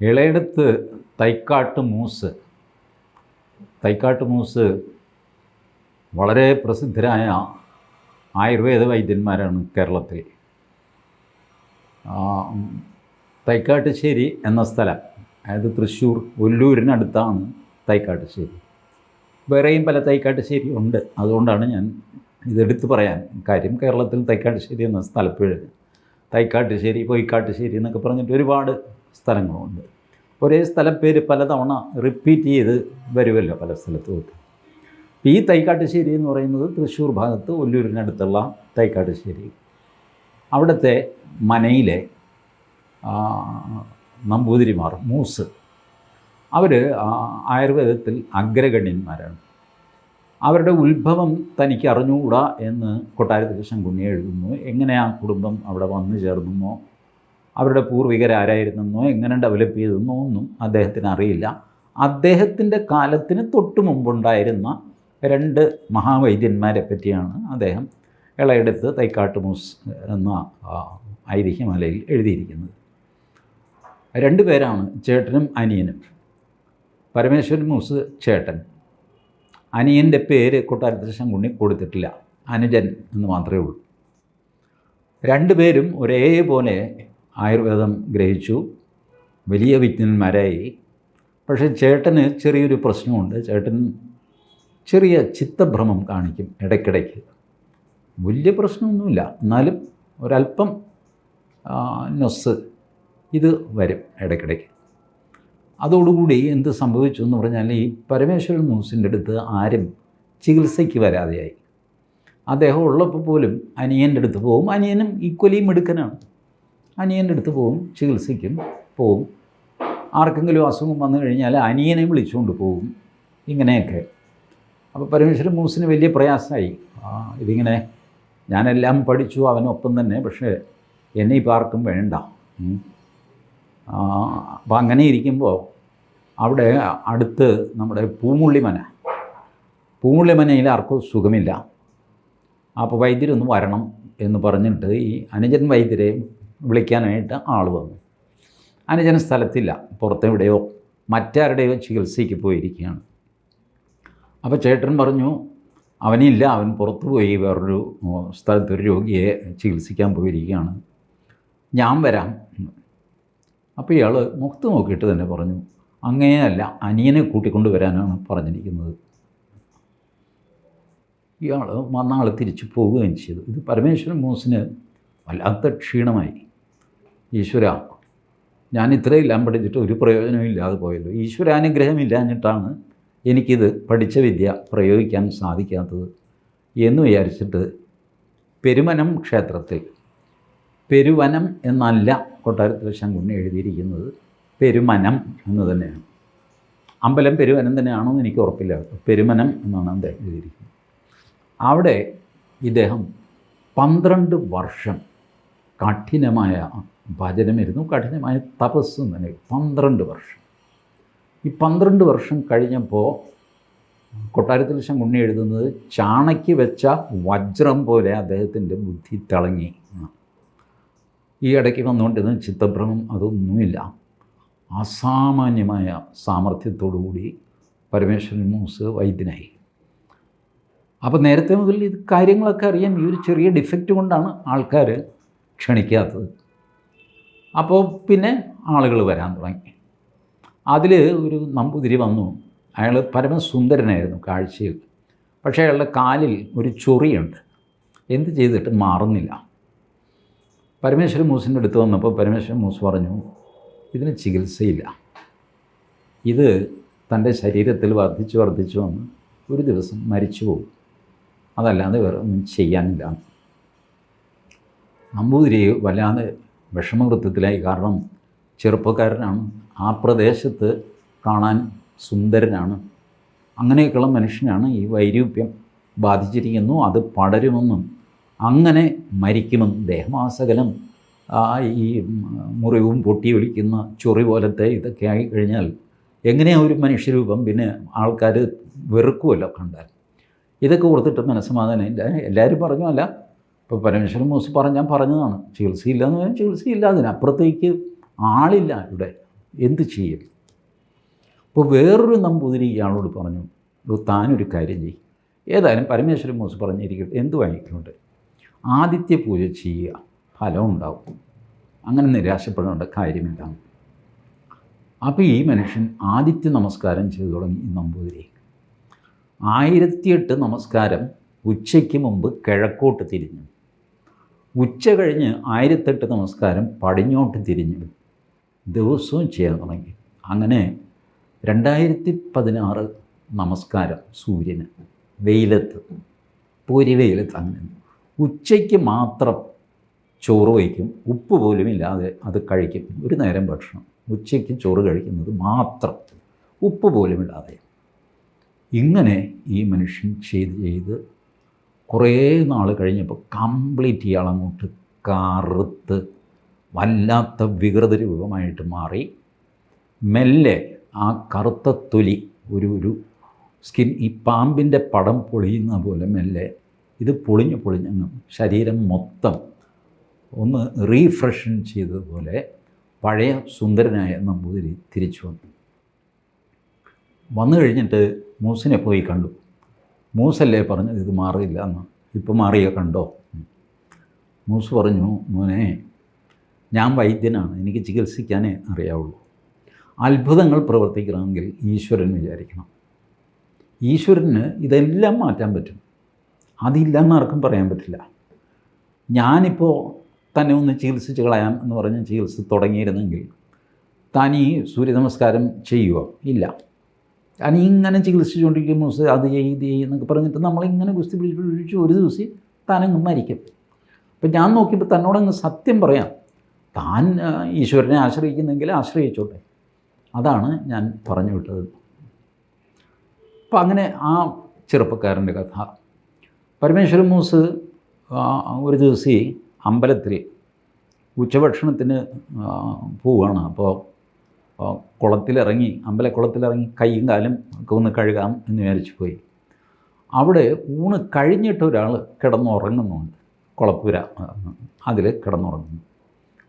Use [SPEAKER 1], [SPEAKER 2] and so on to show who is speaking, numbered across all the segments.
[SPEAKER 1] ഇളയിടത്ത് തൈക്കാട്ട് മൂസ്. തൈക്കാട്ട് മൂസ് വളരെ പ്രസിദ്ധരായ ആയുർവേദ വൈദ്യന്മാരാണ് കേരളത്തിൽ. തൈക്കാട്ടുശ്ശേരി എന്ന സ്ഥലം അതായത് തൃശ്ശൂർ ഒല്ലൂരിനടുത്താണ് തൈക്കാട്ടുശ്ശേരി. വേറെയും പല തൈക്കാട്ടുശ്ശേരി ഉണ്ട്. അതുകൊണ്ടാണ് ഞാൻ ഇതെടുത്ത് പറയാൻ കാര്യം. കേരളത്തിൽ തൈക്കാട്ടുശ്ശേരി എന്ന സ്ഥലപ്പേര് തൈക്കാട്ടുശ്ശേരി പൊയ്ക്കാട്ടുശ്ശേരി എന്നൊക്കെ പറഞ്ഞിട്ട് ഒരുപാട് സ്ഥലങ്ങളുണ്ട്. ഒരേ സ്ഥലം പേര് പലതവണ റിപ്പീറ്റ് ചെയ്ത് വരുമല്ലോ പല സ്ഥലത്തുമൊക്കെ. ഈ തൈക്കാട്ടുശ്ശേരി എന്ന് പറയുന്നത് തൃശ്ശൂർ ഭാഗത്ത് ഒല്ലൂരിനടുത്തുള്ള തൈക്കാട്ടുശ്ശേരി. അവിടുത്തെ മനയിലെ നമ്പൂതിരിമാർ മൂസ്. അവർ ആയുർവേദത്തിൽ അഗ്രഗണ്യന്മാരാണ്. അവരുടെ ഉത്ഭവം തനിക്ക് അറിഞ്ഞുകൂടാ എന്ന് കൊട്ടാരത്തിൽ ശങ്കുണ്ണി എഴുതുന്നു. എങ്ങനെ ആ കുടുംബം അവിടെ വന്നു ചേർന്നെന്നോ? അവരുടെ പൂർവികരാരായിരുന്നെന്നോ എങ്ങനെ ഡെവലപ്പ് ചെയ്തെന്നോ ഒന്നും അദ്ദേഹത്തിന് അറിയില്ല. അദ്ദേഹത്തിന്റെ കാലത്തിന് തൊട്ട് മുമ്പുണ്ടായിരുന്ന രണ്ട് മഹാവൈദ്യന്മാരെ പറ്റിയാണ് അദ്ദേഹം ഇളയെടുത്ത് തൈക്കാട്ടുമൂസ് എന്ന ഐതിഹ്യമലയിൽ എഴുതിയിരിക്കുന്നത്. രണ്ട് പേരാണ് ചേട്ടനും അനിയനും. പരമേശ്വരൻ മൂസ് ചേട്ടൻ. അനിയന്റെ പേര് കൊട്ടാരത്തിൽ ശങ്കുണ്ണി കൊടുത്തിട്ടില്ല. അനുജൻ എന്ന് മാത്രമേ ഉള്ളൂ. രണ്ടുപേരും ഒരേപോലെ ആയുർവേദം ഗ്രഹിച്ചു. വലിയ വിജ്ഞന്മാരായി പക്ഷേ ചേട്ടന് ചെറിയൊരു പ്രശ്നമുണ്ട്. ചേട്ടൻ ചെറിയ ചിത്തഭ്രമം കാണിക്കും ഇടയ്ക്കിടയ്ക്ക്. വലിയ പ്രശ്നമൊന്നുമില്ല. എന്നാലും ഒരല്പം നൊസ് ഇത് വരും ഇടയ്ക്കിടയ്ക്ക്. അതോടുകൂടി എന്ത് സംഭവിച്ചു എന്ന് പറഞ്ഞാൽ ഈ പരമേശ്വരൻ മൂസിന്റെ അടുത്ത് ആരും ചികിത്സയ്ക്ക് വരാതെയായി. അദ്ദേഹം ഉള്ളപ്പോൾ പോലും അനിയന്റെ അടുത്ത് പോകും. അനിയനും ഈക്വലി മിടുക്കനാണ്. അനിയന്റെ അടുത്ത് പോവും ചികിത്സിക്കും പോവും. ആർക്കെങ്കിലും അസുഖം വന്നു കഴിഞ്ഞാൽ അനിയനെ വിളിച്ചുകൊണ്ട് പോവും. ഇങ്ങനെയൊക്കെ. അപ്പോൾ പരമേശ്വരൻ മൂസിന് വലിയ പ്രയാസമായി. ഇതിങ്ങനെ ഞാനെല്ലാം പഠിച്ചു അവനൊപ്പം തന്നെ പക്ഷേ എന്നെ ഇപ്പോൾ ആർക്കും വേണ്ട. അപ്പം അങ്ങനെ ഇരിക്കുമ്പോൾ അവിടെ അടുത്ത് നമ്മുടെ പൂമുള്ളിമന. പൂമുള്ളിമനയിൽ ആർക്കും സുഖമില്ല. അപ്പോൾ വൈദ്യരൊന്ന് വരണം എന്ന് പറഞ്ഞിട്ട് ഈ അനുജൻ വൈദ്യരെ വിളിക്കാനായിട്ട് ആൾ വന്നു. അനുജന സ്ഥലത്തില്ല. പുറത്തെവിടെയോ മറ്റാരുടെയോ ചികിത്സയ്ക്ക് പോയിരിക്കുകയാണ്. അപ്പോൾ ചേട്ടൻ പറഞ്ഞു അവനില്ല അവൻ പുറത്ത് പോയി വേറൊരു സ്ഥലത്തൊരു സ്ഥലത്ത് രോഗിയെ ചികിത്സിക്കാൻ പോയിരിക്കുകയാണ്. ഞാൻ വരാം. അപ്പോൾ ഇയാൾ മുഖത്ത് നോക്കിയിട്ട് തന്നെ പറഞ്ഞു അങ്ങനെയല്ല അനിയനെ കൂട്ടിക്കൊണ്ട് വരാനാണ് പറഞ്ഞിരിക്കുന്നത്. ഇയാൾ വന്ന ആൾ തിരിച്ചു പോവുകയും ചെയ്തു. ഇത് പരമേശ്വരൻ മോസിന് വല്ലാത്ത ക്ഷീണമായി. ഈശ്വര ഞാൻ ഇത്രയെല്ലാം പഠിച്ചിട്ട് ഒരു പ്രയോജനവും ഇല്ലാതെ പോയല്ലോ. ഈശ്വരാനുഗ്രഹം ഇല്ലാഞ്ഞിട്ടാണ് എനിക്കിത് പഠിച്ച വിദ്യ പ്രയോഗിക്കാൻ സാധിക്കാത്തത് എന്ന് വിചാരിച്ചിട്ട് പെരുമനം ക്ഷേത്രത്തിൽ പെരുവനം എന്നല്ല കൊട്ടാരത്തിൽ ശങ്കുണ്ണി എഴുതിയിരിക്കുന്നത് പെരുമനം എന്ന് തന്നെയാണ്. അമ്പലം പെരുവനം തന്നെയാണോ എന്ന് എനിക്ക് ഉറപ്പില്ല. പെരുമനം എന്നാണ് അദ്ദേഹം എഴുതിയിരിക്കുന്നത്. അവിടെ ഇദ്ദേഹം പന്ത്രണ്ട് വർഷം കഠിനമായ ഭജനമിരുന്നു കഠിനമായ തപസ്സും തന്നെ. പന്ത്രണ്ട് വർഷം. ഈ പന്ത്രണ്ട് വർഷം കഴിഞ്ഞപ്പോൾ കൊട്ടാരത്തിൽ ശങ്കുണ്ണി എഴുതുന്നത് ചാണയ്ക്ക് വെച്ച വജ്രം പോലെ അദ്ദേഹത്തിന്റെ ബുദ്ധി തിളങ്ങി. ഈ ഇടയ്ക്ക് വന്നുകൊണ്ടിരുന്ന ചിത്തഭ്രമം അതൊന്നുമില്ല. അസാമാന്യമായ സാമർഥ്യത്തോടുകൂടി പരമേശ്വരൻ മൂസ് വൈദ്യനായി. അപ്പോൾ നേരത്തെ മുതൽ ഇത് കാര്യങ്ങളൊക്കെ അറിയാൻ ഈ ഒരു ചെറിയ ഡിഫക്റ്റ് കൊണ്ടാണ് ആൾക്കാർ ക്ഷണിക്കാത്തത്. അപ്പോൾ പിന്നെ ആളുകൾ വരാൻ തുടങ്ങി. അതിൽ ഒരു നമ്പൂതിരി വന്നു. അയാൾ പരമസുന്ദരനായിരുന്നു കാഴ്ചയിൽ. പക്ഷേ അയാളുടെ കാലിൽ ഒരു ചൊറിയുണ്ട്. എന്ത് ചെയ്തിട്ട് മാറുന്നില്ല. പരമേശ്വരൻ മൂസിന്റെ അടുത്ത് വന്നപ്പോൾ പരമേശ്വരൻ മൂസ് പറഞ്ഞു ഇതിന് ചികിത്സയില്ല. ഇത് തന്റെ ശരീരത്തിൽ വർദ്ധിച്ച് വർദ്ധിച്ച് വന്ന് ഒരു ദിവസം മരിച്ചു പോകും. അതല്ലാതെ വേറെ ഒന്നും ചെയ്യാനില്ല. നമ്പൂതിരി വല്ലാതെ വിഷമവൃത്തത്തിലായി. കാരണം ചെറുപ്പക്കാരനാണ്. ആ പ്രദേശത്ത് കാണാൻ സുന്ദരനാണ്. അങ്ങനെയൊക്കെയുള്ള മനുഷ്യനാണ് ഈ വൈരൂപ്യം ബാധിച്ചിരിക്കുന്നു. അത് പടരുമെന്നും അങ്ങനെ മരിക്കുമെന്നും ദേഹമാസകലം ഈ മുറിവും പൊട്ടിയൊലിക്കുന്ന ചൊറി പോലത്തെ ഇതൊക്കെ ആയി കഴിഞ്ഞാൽ എങ്ങനെയാണ് ഒരു മനുഷ്യരൂപം? പിന്നെ ആൾക്കാർ വെറുക്കുമല്ലോ കണ്ടാൽ. ഇതൊക്കെ ഓർത്തിട്ട് മനസ്സമാധാനം. ഇല്ല എല്ലാവരും പറഞ്ഞു അല്ല ഇപ്പോൾ പരമേശ്വരൻ മൂസ് ഞാൻ പറഞ്ഞതാണ്. ചികിത്സയില്ല എന്ന് പറഞ്ഞാൽ ചികിത്സയില്ല അതിനപ്പുറത്തേക്ക് ആളില്ല ഇവിടെ. എന്ത് ചെയ്യും? അപ്പോൾ വേറൊരു നമ്പൂതിരി ഇയാളോട് പറഞ്ഞു "ഡോ, താനൊരു കാര്യം ചെയ്യും. ഏതായാലും പരമേശ്വരൻ മൂസ് പറഞ്ഞിരിക്കട്ടെ. എന്ത് വാങ്ങിക്കുന്നുണ്ട് ആദിത്യ പൂജ ചെയ്യുക. ഫലം ഉണ്ടാവും. അങ്ങനെ നിരാശപ്പെടേണ്ട കാര്യമില്ല. അപ്പോൾ ഈ മനുഷ്യൻ ആദിത്യ നമസ്കാരം ചെയ്തു തുടങ്ങി നമ്പൂതിരി. ആയിരത്തിയെട്ട് നമസ്കാരം ഉച്ചയ്ക്ക് മുമ്പ് കിഴക്കോട്ട് തിരിഞ്ഞു. ഉച്ച കഴിഞ്ഞ് ആയിരത്തെട്ട് നമസ്കാരം പടിഞ്ഞോട്ട് തിരിഞ്ഞ് ദിവസവും ചെയ്യാൻ തുടങ്ങി. അങ്ങനെ രണ്ടായിരത്തി പതിനാറ് നമസ്കാരം സൂര്യന്. വെയിലത്ത് പൂരി വെയിലത്ത് അങ്ങനെ. ഉച്ചയ്ക്ക് മാത്രം ചോറ് വയ്ക്കും. ഉപ്പ് പോലും ഇല്ലാതെ അത് കഴിക്കും. ഒരു നേരം ഭക്ഷണം. ഉച്ചയ്ക്ക് ചോറ് കഴിക്കുന്നത് മാത്രം. ഉപ്പ് പോലും ഇല്ലാതെ. ഇങ്ങനെ ഈ മനുഷ്യൻ ചെയ്ത് ചെയ്ത് കുറേ നാൾ കഴിഞ്ഞപ്പോൾ കംപ്ലീറ്റ് ഇയാൾ അങ്ങോട്ട് കറുത്ത് വല്ലാത്ത വികൃത രൂപമായിട്ട് മാറി. മെല്ലെ ആ കറുത്ത തൊലി ഒരു ഒരു സ്കിൻ ഈ പാമ്പിന്റെ പടം പൊളിയുന്ന പോലെ മെല്ലെ ഇത് പൊളിഞ്ഞ് പൊളിഞ്ഞങ്ങ് ശരീരം മൊത്തം ഒന്ന് റീഫ്രഷൻ ചെയ്തതുപോലെ പഴയ സുന്ദരനായ നമ്പൂതിരി തിരിച്ചു വന്നു. വന്നു കഴിഞ്ഞിട്ട് മൂസിനെ പോയി കണ്ടു. മൂസല്ലേ പറഞ്ഞത് ഇത് മാറിയില്ല എന്ന്. ഇപ്പം മാറിയ കണ്ടോ. മൂസ് പറഞ്ഞു മോനെ ഞാൻ വൈദ്യനാണ് എനിക്ക് ചികിത്സിക്കാനേ അറിയാവുള്ളൂ. അത്ഭുതങ്ങൾ പ്രവർത്തിക്കണമെങ്കിൽ ഈശ്വരൻ വിചാരിക്കണം. ഈശ്വരന് ഇതെല്ലാം മാറ്റാൻ പറ്റും. അതില്ലെന്ന് ആർക്കും പറയാൻ പറ്റില്ല. ഞാനിപ്പോൾ തന്നെ ഒന്ന് ചികിത്സിച്ച് കളയാം എന്ന് പറഞ്ഞ് ചികിത്സ തുടങ്ങിയിരുന്നെങ്കിൽ താൻ ഈ സൂര്യ നമസ്കാരം ചെയ്യുമോ ഇല്ല. താൻ ഇങ്ങനെ ചികിത്സിച്ചുകൊണ്ടിരിക്കും മൂസ് അത് ചെയ്ത് ഇത് ചെയ്യ് എന്നൊക്കെ പറഞ്ഞിട്ട് നമ്മളിങ്ങനെ ഗുസ്തി പിടിച്ച് പിടിച്ച് ഒരു ദിവസം താനങ്ങ് മരിക്കും. അപ്പം ഞാൻ നോക്കിയപ്പോൾ തന്നോടങ്ങ് സത്യം പറയാം. താൻ ഈശ്വരനെ ആശ്രയിക്കുന്നെങ്കിൽ ആശ്രയിച്ചോട്ടെ. അതാണ് ഞാൻ പറഞ്ഞു വിട്ടത്. അപ്പം അങ്ങനെ ആ ചെറുപ്പക്കാരന്റെ കഥ. പരമേശ്വരൻ മൂസ് ഒരു ദിവസം അമ്പലത്തിൽ ഉച്ചഭക്ഷണത്തിന് പോവുകയാണ് അപ്പോൾ കുളത്തിലിറങ്ങി അമ്പലക്കുളത്തിലിറങ്ങി കൈയും കാലും ഒക്കെ ഒന്ന് കഴുകാം എന്ന് വിചാരിച്ചു പോയി. അവിടെ ഊണ് കഴിഞ്ഞിട്ട് ഒരാൾ കിടന്നുറങ്ങുന്നുണ്ട്. കുളപ്പുര അതിൽ കിടന്നുറങ്ങുന്നു.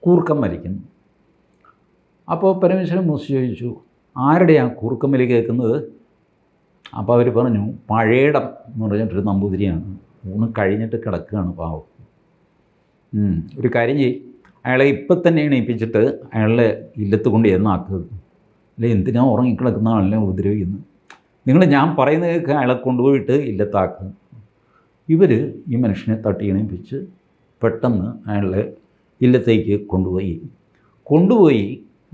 [SPEAKER 1] കൂർക്കം വലിക്കുന്നു. അപ്പോൾ പരമേശ്വരൻ മൂസ് ചോദിച്ചു ആരുടെയാണ് കൂർക്കം വലി കേൾക്കുന്നത്? അപ്പോൾ അവർ പറഞ്ഞു പഴയടം എന്ന് പറഞ്ഞിട്ടൊരു നമ്പൂതിരിയാണ്. ഊണ് കഴിഞ്ഞിട്ട് കിടക്കുകയാണ് പാവം. ഒരു കാര്യം ചെയ്യും. അയാളെ ഇപ്പം തന്നെ എണീപ്പിച്ചിട്ട് അയാളെ ഇല്ലത്ത് കൊണ്ട് എന്നാക്കുന്നത് അല്ലെ എന്തിനാ ഉറങ്ങിക്കിടക്കുന്ന ആളിനെ ഉപദ്രവിക്കുന്നു നിങ്ങൾ ഞാൻ പറയുന്നത് കേൾക്കുക അയാളെ കൊണ്ടുപോയിട്ട് ഇല്ലത്താക്കുക ഇവർ ഈ മനുഷ്യനെ തട്ടി എണീപ്പിച്ച് പെട്ടെന്ന് അയാളെ ഇല്ലത്തേക്ക് കൊണ്ടുപോയി. കൊണ്ടുപോയി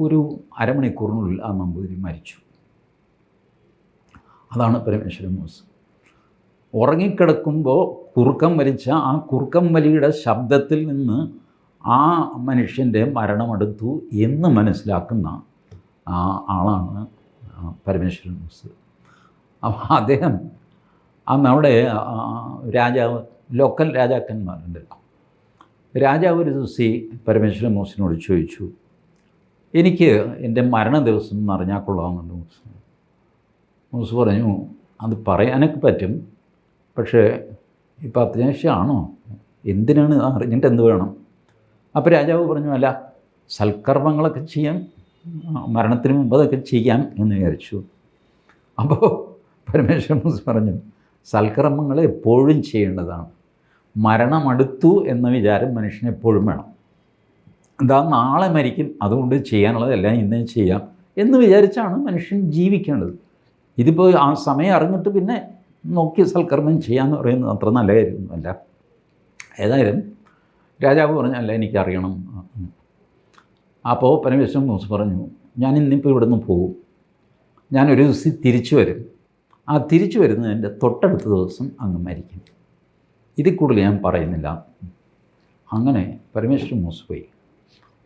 [SPEAKER 1] ഒരു അരമണിക്കൂറിനുള്ളിൽ ആ നമ്പൂതിരി മരിച്ചു. അതാണ് പരമേശ്വരൻ മോസ് ഉറങ്ങിക്കിടക്കുമ്പോൾ കുറുക്കം വലിച്ച ആ കുറുക്കം വലിയുടെ ശബ്ദത്തിൽ നിന്ന് ആ മനുഷ്യന്റെ മരണമെടുത്തു എന്ന് മനസ്സിലാക്കുന്ന ആ ആളാണ് പരമേശ്വരൻ മൂസ് അപ്പോൾ അദ്ദേഹം അന്ന് അവിടെ രാജാവ് ലോക്കൽ രാജാക്കന്മാരുണ്ടല്ലോ രാജാവ് ഒരു ദിവസം പരമേശ്വരൻ മോസിനോട് ചോദിച്ചു എനിക്ക് എന്റെ മരണ ദിവസം എന്ന് അറിഞ്ഞാൽ കൊള്ളാമെന്നുണ്ട് മൂസ് മൂസ് പറഞ്ഞു അത് പറയാനൊക്കെ പറ്റും പക്ഷേ ഇപ്പം അത്യാവശ്യമാണോ എന്തിനാണ് അറിഞ്ഞിട്ട് എന്ത് വേണം? അപ്പോൾ രാജാവ് പറഞ്ഞു അല്ല സൽക്കർമ്മങ്ങളൊക്കെ ചെയ്യാം മരണത്തിന് മുമ്പ് അതൊക്കെ ചെയ്യാം എന്ന് വിചാരിച്ചു. അപ്പോൾ പരമേശ്വരൻ പറഞ്ഞു സൽക്കർമ്മങ്ങൾ എപ്പോഴും ചെയ്യേണ്ടതാണ്. മരണമടുത്തു എന്ന വിചാരം മനുഷ്യന് എപ്പോഴും വേണം. എന്താ നാളെ മരിക്കും അതുകൊണ്ട് ചെയ്യാനുള്ളതെല്ലാം ഇന്നേ ചെയ്യാം എന്ന് വിചാരിച്ചാണ് മനുഷ്യൻ ജീവിക്കേണ്ടത്. ഇതിപ്പോൾ ആ സമയം അറിഞ്ഞിട്ട് പിന്നെ നോക്കി സൽക്കർമ്മം ചെയ്യാമെന്ന് പറയുന്നത് അത്ര നല്ല കാര്യമൊന്നുമല്ല ഏതായാലും രാജാവ് പറഞ്ഞു അല്ല എനിക്കറിയണം. അപ്പോൾ പരമേശ്വരൻ മൂസ് പറഞ്ഞു ഞാൻ ഇന്നിപ്പോൾ ഇവിടുന്ന് പോകും ഞാനൊരു ദിവസം തിരിച്ചു വരും. ആ തിരിച്ചു വരുന്നതിന്റെ തൊട്ടടുത്ത ദിവസം അങ്ങ് മരിക്കും. ഇതിൽ കൂടുതൽ ഞാൻ പറയുന്നില്ല. അങ്ങനെ പരമേശ്വരൻ മൂസ് പോയി.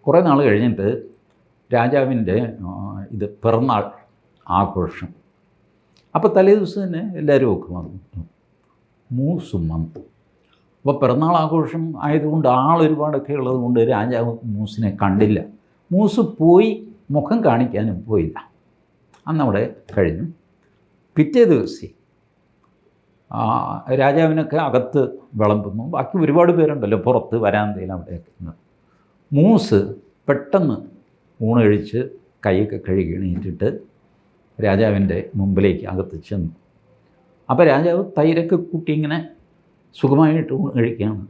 [SPEAKER 1] കുറേ നാൾ കഴിഞ്ഞിട്ട് രാജാവിന്റെ ഇത് പിറന്നാൾ ആഘോഷം. അപ്പോൾ തലേ ദിവസം തന്നെ എല്ലാവരും ഒക്കെ വന്നു മൂസും വന്നു അപ്പോൾ പിറന്നാൾ ആഘോഷം ആയതുകൊണ്ട് ആളൊരുപാടൊക്കെ ഉള്ളത് കൊണ്ട് രാജാവ് മൂസിനെ കണ്ടില്ല. മൂസ് പോയി മുഖം കാണിക്കാനും പോയില്ല. അന്നവിടെ കഴിഞ്ഞു. പിറ്റേ ദിവസം രാജാവിനൊക്കെ അകത്ത് വിളമ്പുന്നു. ബാക്കി ഒരുപാട് പേരുണ്ടല്ലോ പുറത്ത് വരാന്തയിൽ അവിടെയൊക്കെ മൂസ് പെട്ടെന്ന് ഊണ് കഴിച്ച് കൈയൊക്കെ കഴുകി എണീറ്റിട്ട് രാജാവിന്റെ മുമ്പിലേക്ക് അകത്ത് ചെന്നു. അപ്പോൾ രാജാവ് തൈരൊക്കെ കൂട്ടി ഇങ്ങനെ സുഖമായിട്ട് കഴിക്കുകയാണ്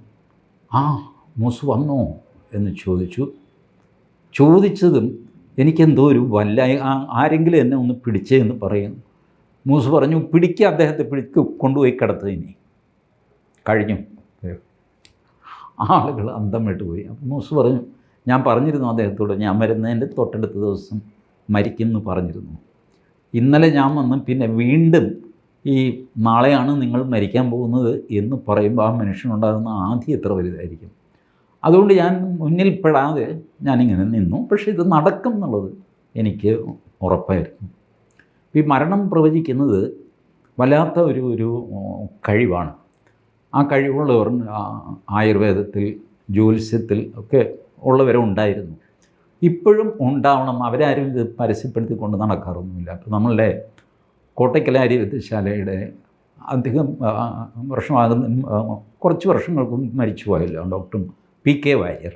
[SPEAKER 1] ആ മൂസ് വന്നോ? എന്ന് ചോദിച്ചു. ചോദിച്ചതും എനിക്കെന്തോ ഒരു വല്ല ആരെങ്കിലും എന്നെ ഒന്ന് പിടിച്ചേ എന്ന് പറയുന്നു. മൂസ് പറഞ്ഞു പിടിക്കുക അദ്ദേഹത്തെ പിടിക്ക് കൊണ്ടുപോയി കിടത്തു ഇനി. കഴിഞ്ഞു. ആളുകൾ അന്തം വിട്ടുപോയി അപ്പം മൂസ് പറഞ്ഞു ഞാൻ പറഞ്ഞിരുന്നു അദ്ദേഹത്തോട് ഞാൻ വരുന്നതിന്റെ തൊട്ടടുത്ത ദിവസം മരിക്കും എന്ന് പറഞ്ഞിരുന്നു. ഇന്നലെ ഞാൻ വന്ന് പിന്നെ വീണ്ടും ഈ നാളെയാണ് നിങ്ങൾ മരിക്കാൻ പോകുന്നത് എന്ന് പറയുമ്പോൾ ആ മനുഷ്യനുണ്ടാകുന്ന ആദ്യം എത്ര വലുതായിരിക്കും? അതുകൊണ്ട് ഞാൻ മുന്നിൽ പെടാതെ ഞാനിങ്ങനെ നിന്നു. പക്ഷേ ഇത് നടക്കും എന്നുള്ളത് എനിക്ക് ഉറപ്പായിരുന്നു ഈ മരണം പ്രവചിക്കുന്നത് വല്ലാത്ത ഒരു ഒരു കഴിവാണ്. ആ കഴിവുള്ളവർ ആയുർവേദത്തിൽ ജ്യോത്സ്യത്തിൽ ഒക്കെ ഉള്ളവരുണ്ടായിരുന്നു ഇപ്പോഴും ഉണ്ടാവണം. അവരാരും ഇത് പരസ്യപ്പെടുത്തിക്കൊണ്ട് നടക്കാറൊന്നുമില്ല. അപ്പോൾ നമ്മളുടെ കോട്ടയ്ക്കൽ വിദ്യശാലയുടെ അധികം വർഷമാകുന്ന കുറച്ച് വർഷങ്ങൾക്ക് മരിച്ചു പോയല്ലോ ഡോക്ടർ പി കെ വാര്യർ.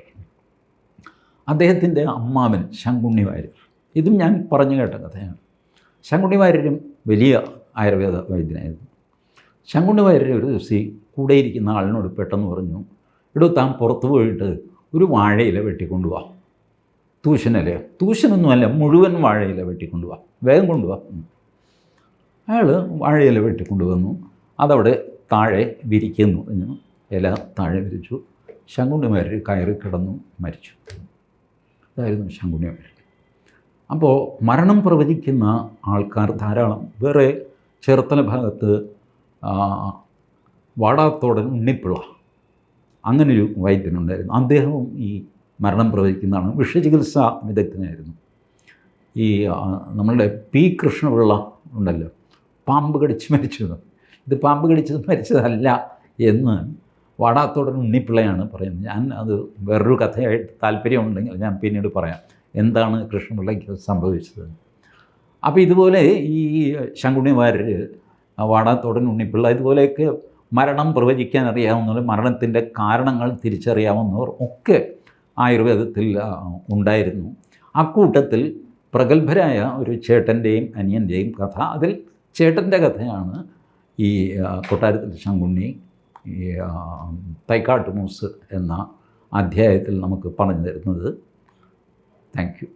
[SPEAKER 1] അദ്ദേഹത്തിന്റെ അമ്മാവൻ ശങ്കുണ്ണി വാര്യർ. ഇതും ഞാൻ പറഞ്ഞു കേട്ട കഥയാണ്. ശങ്കുണ്ണി വാര്യരും വലിയ ആയുർവേദ വൈദ്യനായിരുന്നു. ശങ്കുണ്ണി വാര്യർ ഒരു ദിവസം കൂടെ ഇരിക്കുന്ന ആളിനോട് പെട്ടെന്ന് പറഞ്ഞു എടോ താൻ പുറത്ത് പോയിട്ട് ഒരു വാഴയില വെട്ടിക്കൊണ്ടുപോവാ തൂഷനല്ലേ തൂശനൊന്നുമല്ല മുഴുവൻ വാഴയില വെട്ടിക്കൊണ്ടുപോവാ വേഗം കൊണ്ടുപോവാ അയാൾ വാഴയില വെട്ടിക്കൊണ്ടുവന്നു അതവിടെ താഴെ വിരിക്കുന്നു. ഇല താഴെ വിരിച്ചു. ശങ്കുണ്ണിമാർ കയറി കിടന്നു മരിച്ചു. അതായിരുന്നു ശങ്കുണ്ണിമാർ അപ്പോൾ മരണം പ്രവചിക്കുന്ന ആൾക്കാർ ധാരാളം. വേറെ ചേർത്തല ഭാഗത്ത് വാടാത്തോടൻ ഉണ്ണിപ്പിള്ള. അങ്ങനൊരു വൈദ്യനുണ്ടായിരുന്നു. അദ്ദേഹവും ഈ മരണം പ്രവചിക്കുന്നതാണ് വിഷചികിത്സാ വിദഗ്ധനായിരുന്നു. ഈ നമ്മളുടെ പി കൃഷ്ണപിള്ള ഉണ്ടല്ലോ. പാമ്പ് കടിച്ച് മരിച്ചത്. ഇത് പാമ്പ് കടിച്ചത് മരിച്ചതല്ല എന്ന് വാടാത്തോടൻ ഉണ്ണിപ്പിള്ളയാണ് പറയുന്നത്. ഞാൻ അത് വേറൊരു കഥയായിട്ട് താല്പര്യമുണ്ടെങ്കിൽ ഞാൻ പിന്നീട് പറയാം. എന്താണ് കൃഷ്ണപിള്ളയ്ക്ക് സംഭവിച്ചത്? അപ്പോൾ ഇതുപോലെ ഈ ശങ്കുണിമാർ വാടാത്തോടൻ ഉണ്ണിപ്പിള്ള ഇതുപോലെയൊക്കെ മരണം പ്രവചിക്കാൻ അറിയാവുന്നവർ മരണത്തിന്റെ കാരണങ്ങൾ തിരിച്ചറിയാവുന്നവർ ഒക്കെ ആയുർവേദത്തിൽ ഉണ്ടായിരുന്നു. അക്കൂട്ടത്തിൽ പ്രഗത്ഭരായ ഒരു ചേട്ടന്റെയും അനിയന്റെയും കഥ അതിൽ ചേട്ടന്റെ കഥയാണ് ഈ കൊട്ടാരത്തിൽ ശങ്കുണ്ണി ഈ തൈക്കാട്ട് മൂസ് എന്ന അധ്യായത്തിൽ നമുക്ക് പറഞ്ഞു തരുന്നത്. Thank you.